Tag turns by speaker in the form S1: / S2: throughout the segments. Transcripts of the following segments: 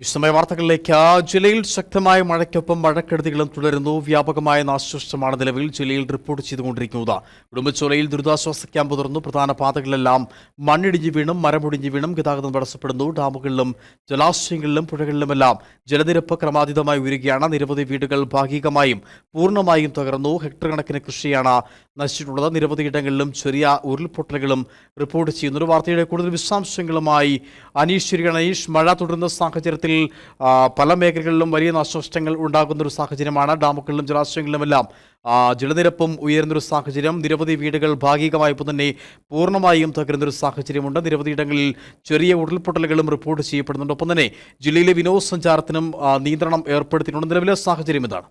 S1: വിശദമായ വാർത്തകളിലേക്ക് ജില്ലയിൽ ശക്തമായ മഴയ്ക്കൊപ്പം മഴക്കെടുതികളും തുടരുന്നു. വ്യാപകമായ നാശനഷ്ടമാണ് നിലവിൽ ജില്ലയിൽ റിപ്പോർട്ട് ചെയ്തുകൊണ്ടിരിക്കുന്നത്. ഉടുമ്പച്ചോലയിൽ ദുരിതാശ്വാസ ക്യാമ്പ് തുറന്നു. പ്രധാന പാതകളിലെല്ലാം മണ്ണിടിഞ്ഞു വീണും മരമൊടിഞ്ഞു വീണും ഗതാഗതം തടസ്സപ്പെടുന്നു. ഡാമുകളിലും ജലാശയങ്ങളിലും പുഴകളിലുമെല്ലാം ജലനിരപ്പ് ക്രമാതീതമായി ഉയരുകയാണ്. നിരവധി വീടുകൾ ഭാഗികമായും പൂർണമായും തകർന്നു. ഹെക്ടർ കണക്കിന് കൃഷിയാണ് നശിച്ചിട്ടുള്ളത്. നിരവധി ഇടങ്ങളിലും ചെറിയ ഉരുൾപൊട്ടലുകളും റിപ്പോർട്ട് ചെയ്യുന്നു ഒരു വാർത്തയുടെ കൂടുതൽ വിശദാംശങ്ങളുമായി അനീഷ് ശരിയാണ് അനീഷ് മഴ തുടരുന്ന സാഹചര്യത്തിൽ ആ, പല മേഖലകളിലും വലിയ നാശനഷ്ടങ്ങൾ ഉണ്ടാകുന്ന ഒരു സാഹചര്യമാണ്. ഡാമുകളിലും ജലാശയങ്ങളിലുമെല്ലാം ജലനിരപ്പും ഉയരുന്നൊരു സാഹചര്യം. നിരവധി വീടുകൾ ഭാഗികമായി ഇപ്പോൾ തന്നെ പൂർണമായും തകരുന്നൊരു സാഹചര്യമുണ്ട്. നിരവധി ഇടങ്ങളിൽ ചെറിയ ഉരുൾപൊട്ടലുകളും റിപ്പോർട്ട് ചെയ്യപ്പെടുന്നുണ്ട്. ഒപ്പം തന്നെ ജില്ലയിലെ വിനോദസഞ്ചാരത്തിനും നിയന്ത്രണം ഏർപ്പെടുത്തിയിട്ടുണ്ട്. നിലവിലെ സാഹചര്യം ഇതാണ്.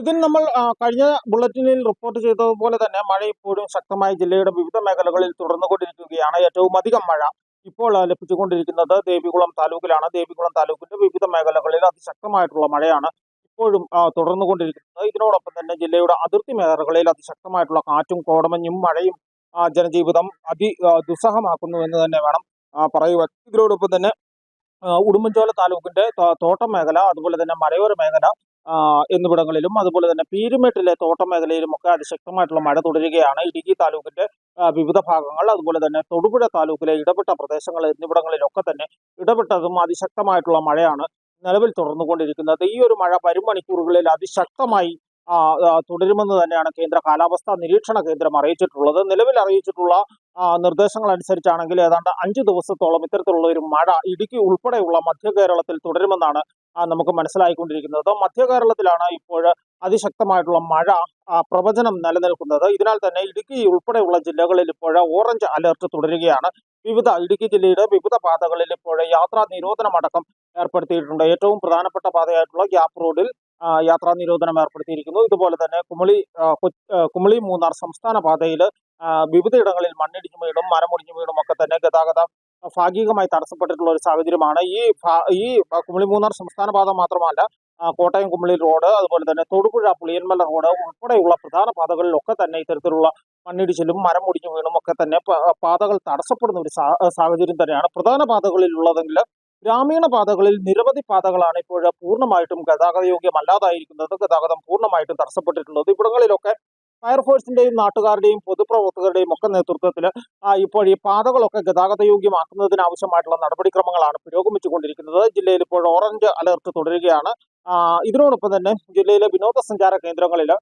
S2: ഇതിൽ നമ്മൾ കഴിഞ്ഞ ബുള്ളറ്റിനിൽ റിപ്പോർട്ട് ചെയ്തതുപോലെ തന്നെ മഴ ഇപ്പോഴും ശക്തമായി ജില്ലയുടെ വിവിധ മേഖലകളിൽ തുടർന്നുകൊണ്ടിരിക്കുകയാണ്. ഏറ്റവും അധികം മഴ ഇപ്പോൾ ലഭിച്ചുകൊണ്ടിരിക്കുന്നത് ദേവികുളം താലൂക്കിലാണ്. ദേവികുളം താലൂക്കിന്റെ വിവിധ മേഖലകളിൽ അതിശക്തമായിട്ടുള്ള മഴയാണ് ഇപ്പോഴും തുടർന്നു തുടർന്നുകൊണ്ടിരിക്കുന്നത്. ഇതിനോടൊപ്പം തന്നെ ജില്ലയുടെ അതിർത്തി മേഖലകളിൽ അതിശക്തമായിട്ടുള്ള കാറ്റും കോടമഞ്ഞും മഴയും ജനജീവിതം അതി ദുസ്സഹമാക്കുന്നു എന്ന് തന്നെ വേണം പറയുവാൻ. ഇതിനോടൊപ്പം തന്നെ ഉടുമ്പൻചോല താലൂക്കിന്റെ തോട്ടം മേഖല അതുപോലെ തന്നെ മലയോര മേഖല എന്നിവിടങ്ങളിലും. അതുപോലെ തന്നെ പീരുമേട്ടിലെ തോട്ടം മേഖലയിലും ഒക്കെ അതിശക്തമായിട്ടുള്ള മഴ തുടരുകയാണ്. ഇടുക്കി താലൂക്കിന്റെ വിവിധ ഭാഗങ്ങൾ അതുപോലെ തന്നെ തൊടുപുഴ താലൂക്കിലെ ഇടപെട്ട പ്രദേശങ്ങൾ എന്നിവിടങ്ങളിലൊക്കെ തന്നെ ഇടപെട്ടതും അതിശക്തമായിട്ടുള്ള മഴയാണ് നിലവിൽ തുടർന്നുകൊണ്ടിരിക്കുന്നത്. ഈ ഒരു മഴ വരും മണിക്കൂറുകളിൽ അതിശക്തമായി തുടരുമെന്ന് തന്നെയാണ് കേന്ദ്ര കാലാവസ്ഥാ നിരീക്ഷണ കേന്ദ്രം അറിയിച്ചിട്ടുള്ളത്. നിലവിൽ അറിയിച്ചിട്ടുള്ള നിർദ്ദേശങ്ങൾ അനുസരിച്ചാണെങ്കിൽ ഏതാണ്ട് അഞ്ച് ദിവസത്തോളം ഇത്തരത്തിലുള്ള ഒരു മഴ ഇടുക്കി ഉൾപ്പെടെയുള്ള മധ്യ കേരളത്തിൽ തുടരുമെന്നാണ് നമുക്ക് മനസ്സിലായിക്കൊണ്ടിരിക്കുന്നത്. മധ്യ കേരളത്തിലാണ് ഇപ്പോൾ അതിശക്തമായിട്ടുള്ള മഴ പ്രവചനം നിലനിൽക്കുന്നത്. ഇതിനാൽ തന്നെ ഇടുക്കി ഉൾപ്പെടെയുള്ള ജില്ലകളിൽ ഇപ്പോൾ ഓറഞ്ച് അലർട്ട് തുടരുകയാണ്. വിവിധ ഇടുക്കി ജില്ലയുടെ വിവിധ പാതകളിൽ ഇപ്പോൾ യാത്രാ നിരോധനമടക്കം ഏർപ്പെടുത്തിയിട്ടുണ്ട്. ഏറ്റവും പ്രധാനപ്പെട്ട പാതയായിട്ടുള്ള ഗ്യാപ് റോഡിൽ യാത്രാ നിരോധനം ഏർപ്പെടുത്തിയിരിക്കുന്നു. ഇതുപോലെ തന്നെ കുമളി കുമളി മൂന്നാർ സംസ്ഥാന പാതയിൽ വിവിധയിടങ്ങളിൽ മണ്ണിടിഞ്ഞു വീണും മരമൊടിഞ്ഞു വീണും ഒക്കെ തന്നെ ഗതാഗതം ഭാഗികമായി തടസ്സപ്പെട്ടിട്ടുള്ള ഒരു സാഹചര്യമാണ്. ഈ ഈ കുമളി മൂന്നാർ സംസ്ഥാന പാത മാത്രമല്ല കോട്ടയം കുമളി റോഡ് അതുപോലെ തന്നെ തൊടുപുഴ പുളിയന്മല റോഡ് ഉൾപ്പെടെയുള്ള പ്രധാന പാതകളിലൊക്കെ തന്നെ ഇത്തരത്തിലുള്ള മണ്ണിടിച്ചിലും മരം ഒടിഞ്ഞു വീണും ഒക്കെ തന്നെ പാതകൾ തടസ്സപ്പെടുന്ന ഒരു സാഹചര്യം തന്നെയാണ്. പ്രധാന പാതകളിലുള്ളതെങ്കിൽ ഗ്രാമീണ പാതകളിൽ നിരവധി പാതകളാണ് ഇപ്പോൾ പൂർണമായിട്ടും ഗതാഗത യോഗ്യമല്ലാതായിരിക്കുന്നത് ഗതാഗതം പൂർണമായിട്ടും തടസ്സപ്പെട്ടിട്ടുള്ളത്. ഇവിടങ്ങളിലൊക്കെ ഫയർഫോഴ്സിന്റെയും നാട്ടുകാരുടെയും പൊതുപ്രവർത്തകരുടെയും ഒക്കെ നേതൃത്വത്തിൽ ഇപ്പോൾ ഈ പാതകളൊക്കെ ഗതാഗത യോഗ്യമാക്കുന്നതിന് ആവശ്യമായിട്ടുള്ള നടപടിക്രമങ്ങളാണ് പുരോഗമിച്ചുകൊണ്ടിരിക്കുന്നത്. ജില്ലയിൽ ഇപ്പോൾ ഓറഞ്ച് അലർട്ട് തുടരുകയാണ്. ഇതിനോടൊപ്പം തന്നെ ജില്ലയിലെ വിനോദസഞ്ചാര കേന്ദ്രങ്ങളിൽ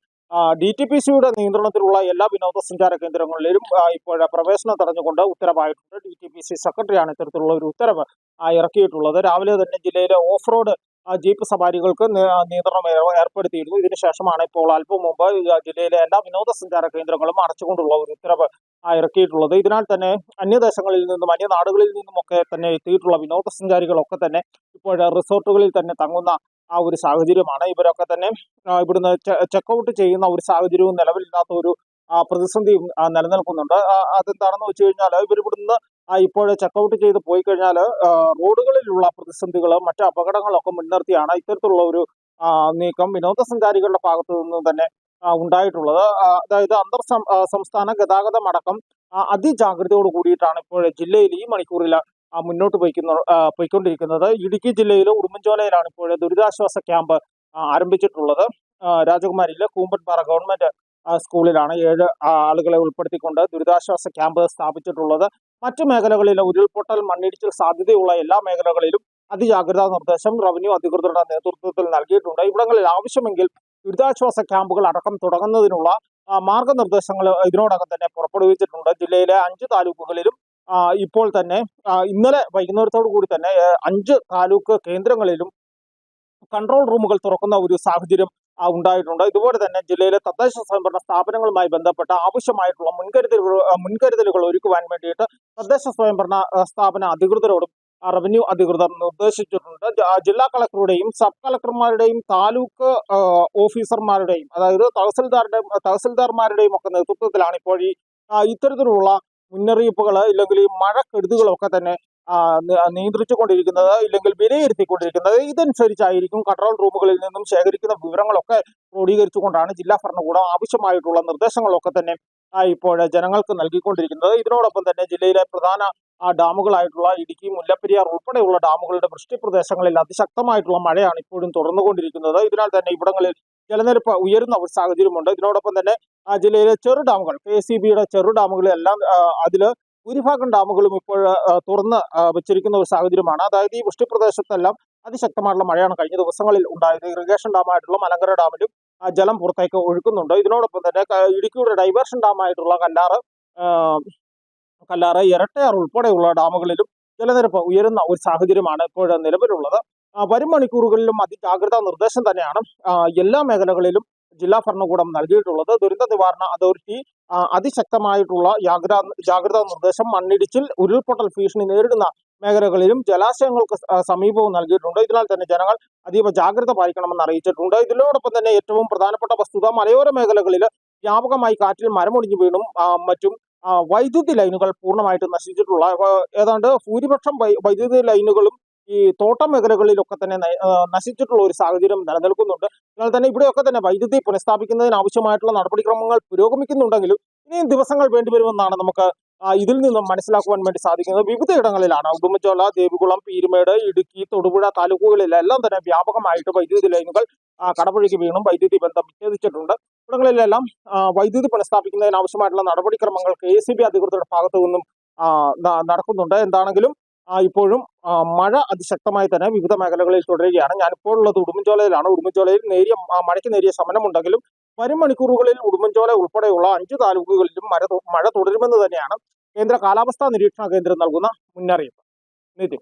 S2: ഡി ടി പി സിയുടെ നിയന്ത്രണത്തിലുള്ള എല്ലാ വിനോദസഞ്ചാര കേന്ദ്രങ്ങളിലും ഇപ്പോൾ പ്രവേശനം തടഞ്ഞുകൊണ്ട് ഉത്തരവായിട്ടുണ്ട്. ഡി ടി പി സി സെക്രട്ടറിയാണ് ഇത്തരത്തിലുള്ള ഒരു ഉത്തരവ് ഇറക്കിയിട്ടുള്ളത്. രാവിലെ തന്നെ ജില്ലയിലെ ഓഫ് റോഡ് ജീപ്പ് സവാരികൾക്ക് നിയന്ത്രണം ഏർ- ഏർപ്പെടുത്തിയിരുന്നു. ഇതിനുശേഷമാണ് ഇപ്പോൾ അല്പം മുമ്പ് ജില്ലയിലെ എല്ലാ വിനോദസഞ്ചാര കേന്ദ്രങ്ങളും അടച്ചുകൊണ്ടുള്ള ഒരു ഉത്തരവ് ഇറക്കിയിട്ടുള്ളത്. ഇതിനാൽ തന്നെ അന്യദേശങ്ങളിൽ നിന്നും അന്യ നാടുകളിൽ നിന്നുമൊക്കെ തന്നെ എത്തിയിട്ടുള്ള വിനോദസഞ്ചാരികളൊക്കെ തന്നെ ഇപ്പോൾ റിസോർട്ടുകളിൽ തന്നെ തങ്ങുന്ന ആ ഒരു സാഹചര്യമാണ്. ഇവരൊക്കെ തന്നെ ഇവിടുന്ന് ചെക്കൗട്ട് ചെയ്യുന്ന ഒരു സാഹചര്യവും നിലവിലില്ലാത്ത ഒരു പ്രതിസന്ധിയും നിലനിൽക്കുന്നുണ്ട്. അതെന്താണെന്ന് വെച്ച് കഴിഞ്ഞാൽ ഇവർ ഇവിടുന്ന് ഇപ്പോഴേ ഇപ്പോൾ ചെക്കൗട്ട് ചെയ്ത് പോയി കഴിഞ്ഞാൽ റോഡുകളിലുള്ള പ്രതിസന്ധികൾ മറ്റ് അപകടങ്ങളൊക്കെ മുൻനിർത്തിയാണ് ഇത്തരത്തിലുള്ള ഒരു നീക്കം വിനോദസഞ്ചാരികളുടെ ഭാഗത്തു നിന്ന് തന്നെ ഉണ്ടായിട്ടുള്ളത്. അതായത് അന്തർ സംസ്ഥാന ഗതാഗതമടക്കം അതിജാഗ്രതയോട് കൂടിയിട്ടാണ് ഇപ്പോൾ ജില്ലയിൽ ഈ മണിക്കൂറിൽ മുന്നോട്ട് പോയിക്കുന്ന പോയിക്കൊണ്ടിരിക്കുന്നത്. ഇടുക്കി ജില്ലയിലെ ഉടുമ്പൻചോലയിലാണ് ഇപ്പോൾ ദുരിതാശ്വാസ ക്യാമ്പ് ആരംഭിച്ചിട്ടുള്ളത്. രാജകുമാരിയിലെ കൂമ്പൻപാറ ഗവൺമെന്റ് സ്കൂളിലാണ് ഏഴ് ആളുകളെ ഉൾപ്പെടുത്തിക്കൊണ്ട് ദുരിതാശ്വാസ ക്യാമ്പ് സ്ഥാപിച്ചിട്ടുള്ളത്. മറ്റു മേഖലകളിലെ ഉരുൾപൊട്ടൽ മണ്ണിടിച്ചിൽ സാധ്യതയുള്ള എല്ലാ മേഖലകളിലും അതിജാഗ്രതാ നിർദ്ദേശം റവന്യൂ അധികൃതരുടെ നേതൃത്വത്തിൽ നൽകിയിട്ടുണ്ട്. ഇവിടങ്ങളിൽ ആവശ്യമെങ്കിൽ ദുരിതാശ്വാസ ക്യാമ്പുകൾ അടക്കം തുടങ്ങുന്നതിനുള്ള മാർഗനിർദ്ദേശങ്ങൾ ഇതിനോടകം തന്നെ പുറപ്പെടുവിച്ചിട്ടുണ്ട്. ജില്ലയിലെ അഞ്ച് താലൂക്കുകളിലും ഇപ്പോൾ തന്നെ ഇന്നലെ വൈകുന്നേരത്തോടു കൂടി തന്നെ അഞ്ച് താലൂക്ക് കേന്ദ്രങ്ങളിലും കൺട്രോൾ റൂമുകൾ തുറക്കുന്ന ഒരു സാഹചര്യം ഉണ്ടായിട്ടുണ്ട്. ഇതുപോലെ തന്നെ ജില്ലയിലെ തദ്ദേശ സ്വയംഭരണ സ്ഥാപനങ്ങളുമായി ബന്ധപ്പെട്ട ആവശ്യമായിട്ടുള്ള മുൻകരുതലുകൾ മുൻകരുതലുകൾ ഒരുക്കുവാൻ വേണ്ടിയിട്ട് തദ്ദേശ സ്വയംഭരണ സ്ഥാപന അധികൃതരോടും റവന്യൂ അധികൃതർ നിർദ്ദേശിച്ചിട്ടുണ്ട്. ജില്ലാ കളക്ടറുടെയും സബ് കളക്ടർമാരുടെയും താലൂക്ക് ഓഫീസർമാരുടെയും അതായത് തഹസിൽദാരുടെയും തഹസിൽദാർമാരുടെയും ഒക്കെ നേതൃത്വത്തിലാണ് ഇപ്പോൾ ഈ ഇത്തരത്തിലുള്ള മുന്നറിയിപ്പുകൾ ഇല്ലെങ്കിൽ മഴക്കെടുതികളൊക്കെ തന്നെ നിയന്ത്രിച്ചു കൊണ്ടിരിക്കുന്നത് നിയന്ത്രിച്ചുകൊണ്ടിരിക്കുന്നത് ഇല്ലെങ്കിൽ വിലയിരുത്തിക്കൊണ്ടിരിക്കുന്നത് ഇതനുസരിച്ചായിരിക്കും കൺട്രോൾ റൂമുകളിൽ നിന്നും ശേഖരിക്കുന്ന വിവരങ്ങളൊക്കെ ക്രോഡീകരിച്ചുകൊണ്ടാണ് ജില്ലാ ഭരണകൂടം ആവശ്യമായിട്ടുള്ള നിർദ്ദേശങ്ങളൊക്കെ തന്നെ ഇപ്പോൾ ജനങ്ങൾക്ക് നൽകിക്കൊണ്ടിരിക്കുന്നത്. ഇതിനോടൊപ്പം തന്നെ ജില്ലയിലെ പ്രധാന ആ ഡാമുകളായിട്ടുള്ള ഇടുക്കി മുല്ലപ്പെരിയാർ ഉൾപ്പെടെയുള്ള ഡാമുകളുടെ വൃഷ്ടിപ്രദേശങ്ങളിൽ അതിശക്തമായിട്ടുള്ള മഴയാണ് ഇപ്പോഴും തുടർന്നുകൊണ്ടിരിക്കുന്നത്. ഇതിനാൽ തന്നെ ഇവിടങ്ങളിൽ ജലനിരപ്പ് ഉയരുന്ന ഒരു സാഹചര്യമുണ്ട്. ഇതിനോടൊപ്പം തന്നെ ആ ജില്ലയിലെ ചെറു ഡാമുകൾ കെ സി ബിയുടെ ചെറു ഡാമുകളെല്ലാം അതിൽ ഭൂരിഭാഗം ഡാമുകളും ഇപ്പോൾ തുറന്ന് വെച്ചിരിക്കുന്ന ഒരു സാഹചര്യമാണ്. അതായത് ഈ വൃഷ്ടിപ്രദേശത്തെല്ലാം അതിശക്തമായിട്ടുള്ള മഴയാണ് കഴിഞ്ഞ ദിവസങ്ങളിൽ ഉണ്ടായത്. ഇറിഗേഷൻ ഡാമായിട്ടുള്ള മലങ്കര ഡാമിലും ആ, ജലം പുറത്തേക്ക് ഒഴുക്കുന്നുണ്ട്. ഇതിനോടൊപ്പം തന്നെ ഇടുക്കിയുടെ ഡൈവേർഷൻ ഡാമായിട്ടുള്ള കല്ലാറ് കല്ലാറ് ഇരട്ടയാർ ഉൾപ്പെടെയുള്ള ഡാമുകളിലും ജലനിരപ്പ് ഉയരുന്ന ഒരു സാഹചര്യമാണ് ഇപ്പോൾ നിലവിലുള്ളത്. വരും മണിക്കൂറുകളിലും അതിജാഗ്രതാ നിർദ്ദേശം തന്നെയാണ് എല്ലാ മേഖലകളിലും ജില്ലാ ഭരണകൂടം നൽകിയിട്ടുള്ളത്. ദുരന്ത നിവാരണ അതോറിറ്റി അതിശക്തമായിട്ടുള്ള ജാഗ്രതാ ജാഗ്രതാ നിർദ്ദേശം മണ്ണിടിച്ചിൽ ഉരുൾപൊട്ടൽ ഭീഷണി നേരിടുന്ന മേഖലകളിലും ജലാശയങ്ങൾക്ക് സമീപവും നൽകിയിട്ടുണ്ട്. ഇതിനാൽ തന്നെ ജനങ്ങൾ അതീവ ജാഗ്രത പാലിക്കണമെന്ന് അറിയിച്ചിട്ടുണ്ട്. ഇതിനോടൊപ്പം തന്നെ ഏറ്റവും പ്രധാനപ്പെട്ട വസ്തുത മലയോര മേഖലകളിൽ വ്യാപകമായി കാറ്റിൽ മരമൊടിഞ്ഞു വീണും മറ്റും വൈദ്യുതി ലൈനുകൾ പൂർണമായിട്ട് നശിച്ചിട്ടുള്ള ഏതാണ്ട് ഭൂരിപക്ഷം വൈദ്യുതി ലൈനുകളും ഈ തോട്ട മേഖലകളിലൊക്കെ തന്നെ നശിച്ചിട്ടുള്ള ഒരു സാഹചര്യം നിലനിൽക്കുന്നുണ്ട്. എന്നാൽ തന്നെ ഇവിടെയൊക്കെ തന്നെ വൈദ്യുതി പുനഃസ്ഥാപിക്കുന്നതിന് ആവശ്യമായിട്ടുള്ള നടപടിക്രമങ്ങൾ പുരോഗമിക്കുന്നുണ്ടെങ്കിലും ഇനിയും ദിവസങ്ങൾ വേണ്ടിവരുമെന്നാണ് നമുക്ക് ഇതിൽ നിന്നും മനസ്സിലാക്കുവാൻ വേണ്ടി സാധിക്കുന്നത്. വിവിധ ഇടങ്ങളിലാണ് ഉടുമ്പച്ചോല ദേവികുളം പീരുമേട് ഇടുക്കി തൊടുപുഴ താലൂക്കുകളിലെല്ലാം തന്നെ വ്യാപകമായിട്ട് വൈദ്യുതി ലൈനുകൾ കടപുഴകി വീണും വൈദ്യുതി ബന്ധം വിച്ഛേദിച്ചിട്ടുണ്ട്. ഇവിടങ്ങളിലെല്ലാം വൈദ്യുതി പുനഃസ്ഥാപിക്കുന്നതിന് ആവശ്യമായിട്ടുള്ള നടപടിക്രമങ്ങൾ കെ എസ് ബി അധികൃതരുടെ ഭാഗത്തു നിന്നും നടക്കുന്നുണ്ട്. എന്താണെങ്കിലും ഇപ്പോഴും മഴ അതിശക്തമായി തന്നെ വിവിധ മേഖലകളിൽ തുടരുകയാണ്. ഞാനിപ്പോൾ ഉള്ളത് ഉടുമ്പൻചോലയിലാണ്. ഉടുമ്പൻചോലയിൽ നേരിയ മഴയ്ക്ക് നേരിയ ശമനമുണ്ടെങ്കിലും വരും മണിക്കൂറുകളിൽ ഉടുമ്പൻചോല ഉൾപ്പെടെയുള്ള അഞ്ച് താലൂക്കുകളിലും മഴ മഴ തുടരുമെന്ന് തന്നെയാണ് കേന്ദ്ര കാലാവസ്ഥാ നിരീക്ഷണ കേന്ദ്രം നൽകുന്ന മുന്നറിയിപ്പ്. നിതിൻ.